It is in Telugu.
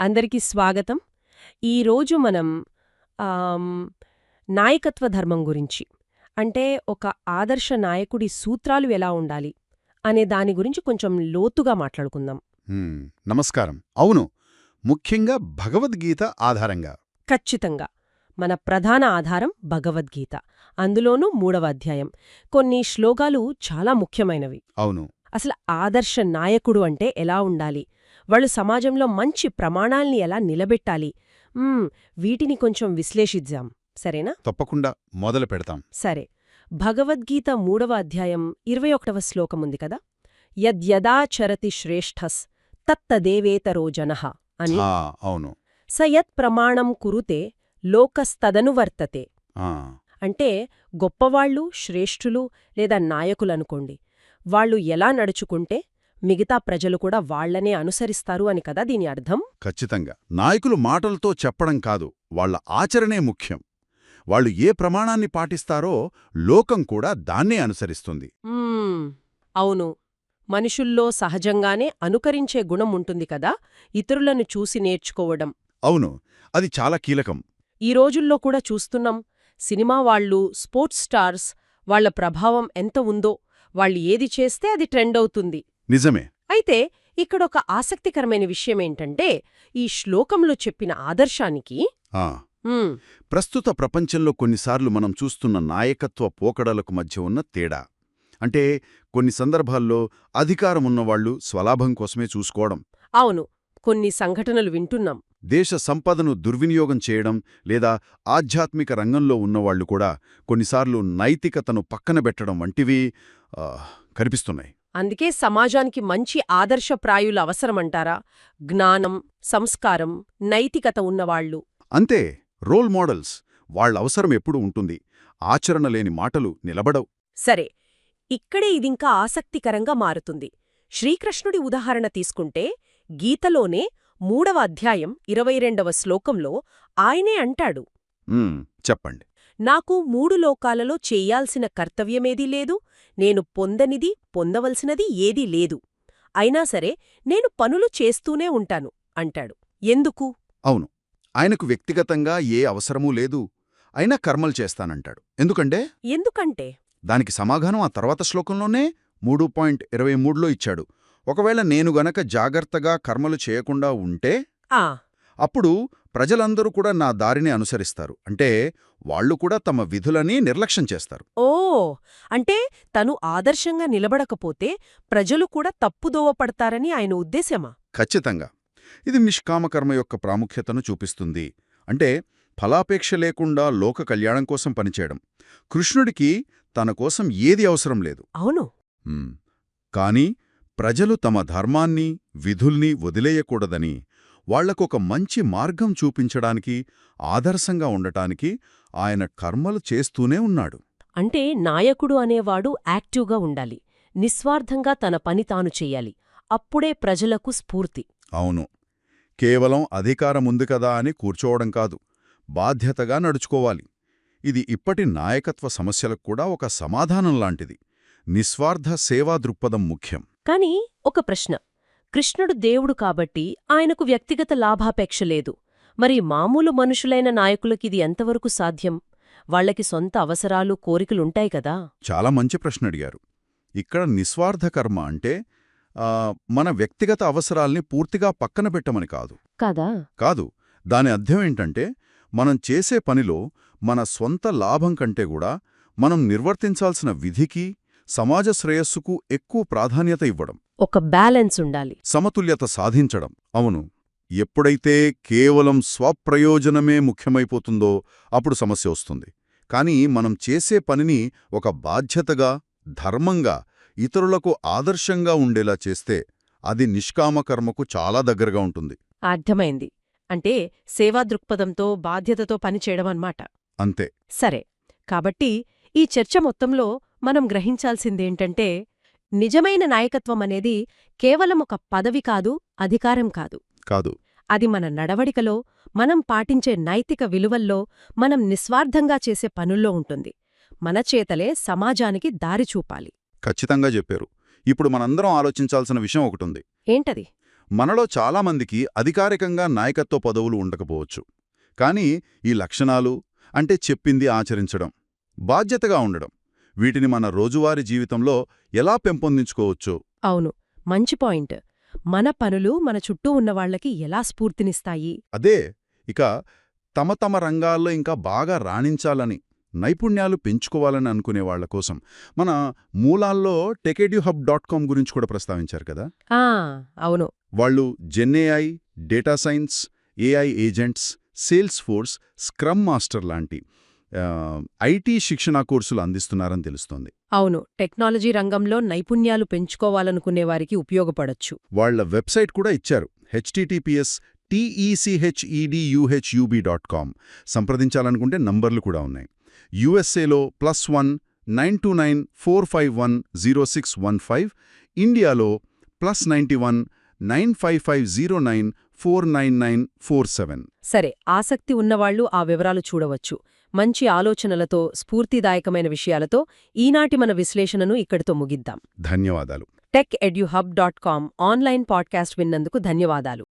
అందరికీ స్వాగతం. ఈరోజు మనం నాయకత్వ ధర్మం గురించి అంటే ఒక ఆదర్శ నాయకుడి సూత్రాలు ఎలా ఉండాలి అనే దాని గురించి కొంచెం లోతుగా మాట్లాడుకుందాం. నమస్కారం. అవును ముఖ్యంగా భగవద్గీత ఆధారంగా. ఖచ్చితంగా. మన ప్రధాన ఆధారం భగవద్గీత. అందులోనూ మూడవ అధ్యాయం. కొన్ని శ్లోకాలు చాలా ముఖ్యమైనవి. అవును. అసలు ఆదర్శ నాయకుడు అంటే ఎలా ఉండాలి? వాళ్ళు సమాజంలో మంచి ప్రమాణాల్ని ఎలా నిలబెట్టాలి? వీటిని కొంచెం విశ్లేషిద్దాం. సరేనా? తప్పకుండా మొదలు పెడతాం. సరే. భగవద్గీత మూడవ అధ్యాయం ఇరవై ఒకటవ శ్లోకముంది కదా? యద్యదాచరతి శ్రేష్ఠస్ తత్తదేవేతరో జనః అని. అవును. సయత్ ప్రమాణం కురుతే లోకస్తదనువర్తతే అంటే గొప్పవాళ్ళు శ్రేష్ఠులు లేదా నాయకులనుకోండి వాళ్ళు ఎలా నడుచుకుంటే మిగతా ప్రజలు కూడా వాళ్ళనే అనుసరిస్తారు అని కదా దీని అర్థం? ఖచ్చితంగా. నాయకులు మాటలతో చెప్పడం కాదు వాళ్ళ ఆచరణే ముఖ్యం. వాళ్ళు ఏ ప్రమాణాన్ని పాటిస్తారో లోకం కూడా దాన్నే అనుసరిస్తుంది. అవును. మనుషుల్లో సహజంగానే అనుకరించే గుణం ఉంటుంది కదా ఇతరులను చూసి నేర్చుకోవడం. అవును. అది చాలా కీలకం. ఈ రోజుల్లో కూడా చూస్తున్నాం సినిమా వాళ్ళు స్పోర్ట్స్ స్టార్స్ వాళ్ళ ప్రభావం ఎంత ఉందో వాళ్ళు ఏది చేస్తే అది ట్రెండ్ అవుతుంది. నిజమే. అయితే ఇక్కడొక ఆసక్తికరమైన విషయమేంటంటే ఈ శ్లోకంలో చెప్పిన ఆదర్శానికి ప్రస్తుత ప్రపంచంలో కొన్నిసార్లు మనం చూస్తున్న నాయకత్వ పోకడలకు మధ్య ఉన్న తేడా. అంటే కొన్ని సందర్భాల్లో అధికారం ఉన్నవాళ్ళు స్వలాభం కోసమే చూసుకోవడం. అవును. కొన్ని సంఘటనలు వింటున్నాం. దేశ సంపదను దుర్వినియోగం చేయడం లేదా ఆధ్యాత్మిక రంగంలో ఉన్నవాళ్ళు కూడా కొన్నిసార్లు నైతికతను పక్కన పెట్టడం వంటివి కనిపిస్తున్నాయి. అందుకే సమాజానికి మంచి ఆదర్శప్రాయులు అవసరమంటారా? జ్ఞానం సంస్కారం నైతికత ఉన్నవాళ్ళు అంతే రోల్ మోడల్స్ వాళ్ళ అవసరం ఎప్పుడూ ఉంటుంది. ఆచరణ లేని మాటలు నిలబడవు. సరే ఇక్కడే ఇదింకా ఆసక్తికరంగా మారుతుంది. శ్రీకృష్ణుడి ఉదాహరణ తీసుకుంటే గీతలోనే మూడవ అధ్యాయం ఇరవై రెండవ శ్లోకంలో ఆయనే అంటాడు. చెప్పండి. నాకు మూడు లోకాలలో చెయ్యాల్సిన కర్తవ్యమేదీ లేదు నేను పొందనిది పొందవలసినది ఏదీ లేదు. అయినా సరే నేను పనులు చేస్తూనే ఉంటాను అంటాడు. ఎందుకు? అవును. ఆయనకు వ్యక్తిగతంగా ఏ అవసరమూ లేదు అయినా కర్మలు చేస్తానంటాడు. ఎందుకంటే? ఎందుకంటే? దానికి సమాధానం ఆ తర్వాత శ్లోకంలోనే మూడు పాయింట్ ఇరవై మూడులో ఇచ్చాడు. ఒకవేళ నేను గనక జాగ్రత్తగా కర్మలు చేయకుండా ఉంటే? ఆ! అప్పుడు ప్రజలందరూ కూడా నా దారిని అనుసరిస్తారు. అంటే వాళ్ళు కూడా తమ విధులని నిర్లక్ష్యం చేస్తారు. ఓ! అంటే తను ఆదర్శంగా నిలబడకపోతే ప్రజలు కూడా తప్పుదోవ పడతారని ఆయన ఉద్దేశమా ఖచ్చితంగా. ఇది నిష్కామకర్మ యొక్క ప్రాముఖ్యతను చూపిస్తుంది. అంటే ఫలాపేక్ష లేకుండా లోక కళ్యాణం కోసం పనిచేయడం. కృష్ణుడికి తన కోసం ఏది అవసరం లేదు. అవును. కాని ప్రజలు తమ ధర్మాన్ని విధుల్ని వదిలేయకూడదని వాళ్ళకొక మంచి మార్గం చూపించడానికి ఆదర్శంగా ఉండటానికి ఆయన కర్మలు చేస్తూనే ఉన్నాడు. అంటే నాయకుడు అనేవాడు యాక్టివ్గా ఉండాలి. నిస్వార్థంగా తన పని తాను చెయ్యాలి అప్పుడే ప్రజలకు స్ఫూర్తి. అవును. కేవలం అధికారముంది కదా అని కూర్చోవడం కాదు. బాధ్యతగా నడుచుకోవాలి. ఇది ఇప్పటి నాయకత్వ సమస్యలకు కూడా ఒక సమాధానం లాంటిది. నిస్వార్థ సేవా దృక్పథం ముఖ్యం. కాని ఒక ప్రశ్న. కృష్ణుడు దేవుడు కాబట్టి ఆయనకు వ్యక్తిగత లాభాపేక్ష లేదు. మరి మామూలు మనుషులైన నాయకులకిది ఎంతవరకు సాధ్యం? వాళ్ళకి సొంత అవసరాలు కోరికలుంటాయి కదా? చాలా మంచి ప్రశ్న అడిగారు. ఇక్కడ నిస్వార్థ కర్మ అంటే మన వ్యక్తిగత అవసరాల్ని పూర్తిగా పక్కన పెట్టమని కాదు. కాదా? కాదు. దాని అర్థం ఏంటంటే మనం చేసే పనిలో మన స్వంత లాభం కంటే కూడా మనం నిర్వర్తించాల్సిన విధికి సమాజ శ్రేయస్సుకు ఎక్కువ ప్రాధాన్యత ఇవ్వడం. ఒక బ్యాలెన్స్ ఉండాలి. సమతుల్యత సాధించడం. అవును. ఎప్పుడైతే కేవలం స్వప్రయోజనమే ముఖ్యమైపోతుందో అప్పుడు సమస్య వస్తుంది. కానీ మనం చేసే పనిని ఒక బాధ్యతగా ధర్మంగా ఇతరులకు ఆదర్శంగా ఉండేలా చేస్తే అది నిష్కామకర్మకు చాలా దగ్గరగా ఉంటుంది. అర్థమైంది. అంటే సేవా దృక్పథంతో బాధ్యతతో పనిచేయడం అన్నమాట. అంతే. సరే. కాబట్టి ఈ చర్చ మొత్తంలో మనం గ్రహించాల్సిందేంటంటే నిజమైన నాయకత్వం అనేది కేవలం ఒక పదవి కాదు అధికారం కాదు. కాదు. అది మన నడవడికలో మనం పాటించే నైతిక విలువల్లో మనం నిస్వార్థంగా చేసే పనుల్లో ఉంటుంది. మన చేతలే సమాజానికి దారి చూపాలి. ఖచ్చితంగా చెప్పారు. ఇప్పుడు మనందరం ఆలోచించాల్సిన విషయం ఒకటుంది. ఏంటది? మనలో చాలామందికి అధికారికంగా నాయకత్వ పదవులు ఉండకపోవచ్చు. కానీ ఈ లక్షణాలు అంటే చెప్పింది ఆచరించడం బాధ్యతగా ఉండడం వీటిని మన రోజువారీ జీవితంలో ఎలా పెంపొందించుకోవచ్చో. అవును. మంచి పాయింట్. మన పనులు మన చుట్టూ ఉన్నవాళ్ళకి ఎలా స్ఫూర్తినిస్తాయి? అదే. ఇక తమ తమ రంగాల్లో ఇంకా బాగా రాణించాలని నైపుణ్యాలు పెంచుకోవాలని అనుకునే వాళ్ళ కోసం మన మూలాల్లో టెకెడ్యూహబ్ డాట్ కామ్ గురించి కూడా ప్రస్తావించారు కదా? అవును. వాళ్ళు GenAI data science AI agents Salesforce scrum master లాంటి ఐటీ శిక్షణా కోర్సులు అందిస్తున్నారని తెలుస్తోంది. అవును టెక్నాలజీ రంగంలో నైపుణ్యాలు పెంచుకోవాలనుకునే వారికి ఉపయోగపడొచ్చు. వాళ్ళ వెబ్సైట్ కూడా ఇచ్చారు. HTTPS TECHEDUHUB dot com. సంప్రదించాలనుకుంటే నంబర్లు కూడా ఉన్నాయి. యుఎస్ఏలో plus one nine two nine four five one zero six one five ఇండియాలో plus ninety one nine five five zero nine four nine nine four seven. సరే ఆసక్తి ఉన్నవాళ్ళు ఆ వివరాలు చూడవచ్చు. మంచి ఆలోచనలతో స్ఫూర్తిదాయకమైన విషయాలతో ఈనాటి మన విశ్లేషణను ఇక్కడితో ముగిద్దాం. ధన్యవాదాలు. Tech edu hub dot com online podcast విన్నందుకు ధన్యవాదాలు.